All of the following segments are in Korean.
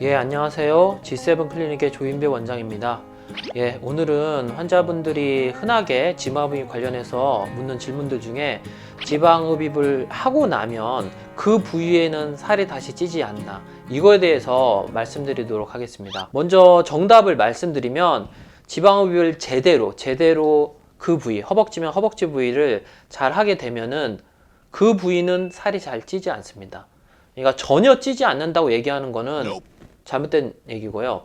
예, 안녕하세요. G7 클리닉의 조인배 원장입니다. 예, 오늘은 환자분들이 흔하게 지방흡입 관련해서 묻는 질문들 중에 지방흡입을 하고 나면 그 부위에는 살이 다시 찌지 않나 이거에 대해서 말씀드리도록 하겠습니다. 먼저 정답을 말씀드리면 지방흡입을 제대로 제대로 그 부위 허벅지면 허벅지 부위를 잘 하게 되면은 그 부위는 살이 잘 찌지 않습니다. 그러니까 전혀 찌지 않는다고 얘기하는 거는 잘못된 얘기고요.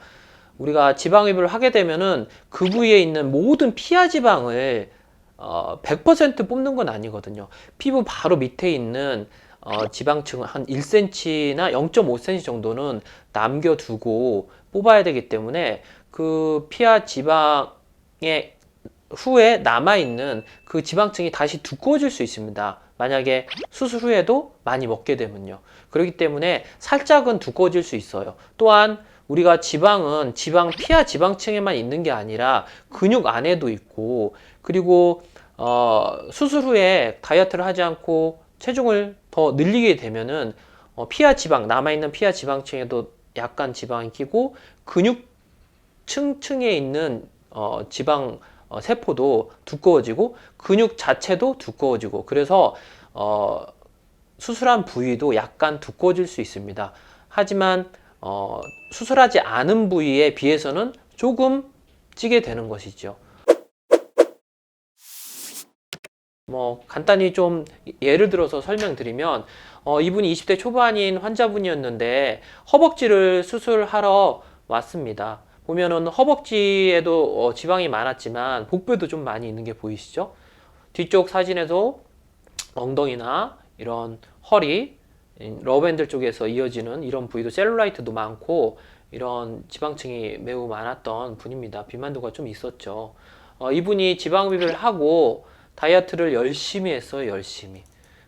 우리가 지방흡입을 하게 되면은 그 부위에 있는 모든 피하 지방을 어, 100% 뽑는 건 아니거든요. 피부 바로 밑에 있는 어, 지방층 한 1cm나 0.5cm 정도는 남겨두고 뽑아야 되기 때문에 그 피하 지방의 후에 남아있는 그 지방층이 다시 두꺼워질 수 있습니다. 만약에 수술 후에도 많이 먹게 되면요. 그렇기 때문에 살짝은 두꺼워질 수 있어요. 또한 우리가 지방은 지방 피하 지방층에만 있는 게 아니라 근육 안에도 있고 그리고 어, 수술 후에 다이어트를 하지 않고 체중을 더 늘리게 되면은 어, 피하 지방 남아 있는 피하 지방층에도 약간 지방이 끼고 근육층 층에 있는 어, 지방 어, 세포도 두꺼워지고 근육 자체도 두꺼워지고 그래서 어, 수술한 부위도 약간 두꺼워질 수 있습니다. 하지만 어, 수술하지 않은 부위에 비해서는 조금 찌게 되는 것이죠. 뭐 간단히 좀 예를 들어서 설명드리면 어, 이분이 20대 초반인 환자분이었는데 허벅지를 수술하러 왔습니다. 보면은 허벅지에도 어, 지방이 많았지만 복부에도 좀 많이 있는 게 보이시죠? 뒤쪽 사진에도 엉덩이나 이런 허리, 러밴들 쪽에서 이어지는 이런 부위도 셀룰라이트도 많고 이런 지방층이 매우 많았던 분입니다. 비만도가 좀 있었죠. 어, 이분이 지방흡입을 하고 다이어트를 열심히 했어요, 열심히.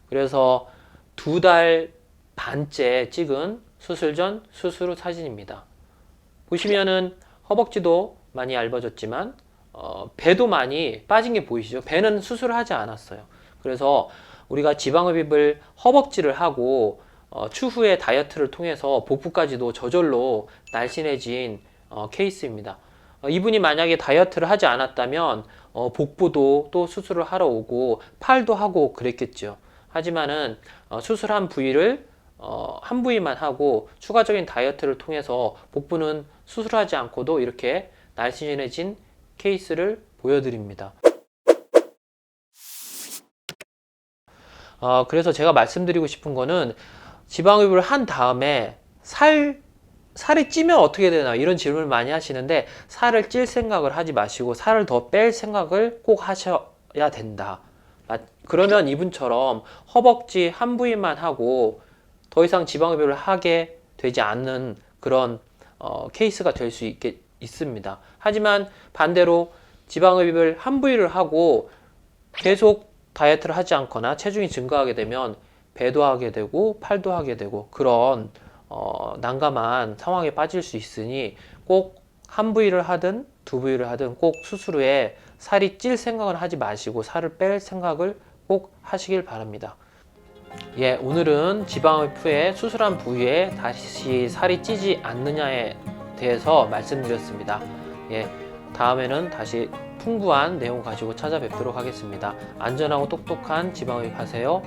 그래서 두 달 반째 찍은 수술 전, 수술 후 사진입니다. 보시면은 허벅지도 많이 얇아졌지만 어, 배도 많이 빠진 게 보이시죠? 배는 수술을 하지 않았어요. 그래서 우리가 지방흡입을 허벅지를 하고 어, 추후에 다이어트를 통해서 복부까지도 저절로 날씬해진 어, 케이스입니다. 어, 이분이 만약에 다이어트를 하지 않았다면 어, 복부도 또 수술을 하러 오고 팔도 하고 그랬겠죠. 하지만은 어, 수술한 부위를 어, 한 부위만 하고 추가적인 다이어트를 통해서 복부는 수술하지 않고도 이렇게 날씬해진 케이스를 보여드립니다. 어, 그래서 제가 말씀드리고 싶은 거는 지방흡입을 한 다음에 살 살이 찌면 어떻게 되나 이런 질문을 많이 하시는데 살을 찔 생각을 하지 마시고 살을 더 뺄 생각을 꼭 하셔야 된다. 아, 그러면 이분처럼 허벅지 한 부위만 하고 더 이상 지방흡입을 하게 되지 않는 그런 어, 케이스가 될수 있습니다. 하지만 반대로 지방흡입을 한 부위를 하고 계속 다이어트를 하지 않거나 체중이 증가하게 되면 배도 하게 되고 팔도 하게 되고 그런 어, 난감한 상황에 빠질 수 있으니 꼭 한 부위를 하든 두 부위를 하든 꼭 수술 후에 살이 찔 생각을 하지 마시고 살을 뺄 생각을 꼭 하시길 바랍니다. 예, 오늘은 지방흡입 후에 수술한 부위에 다시 살이 찌지 않느냐에 대해서 말씀드렸습니다. 예, 다음에는 다시 풍부한 내용 가지고 찾아뵙도록 하겠습니다. 안전하고 똑똑한 지방흡입 하세요.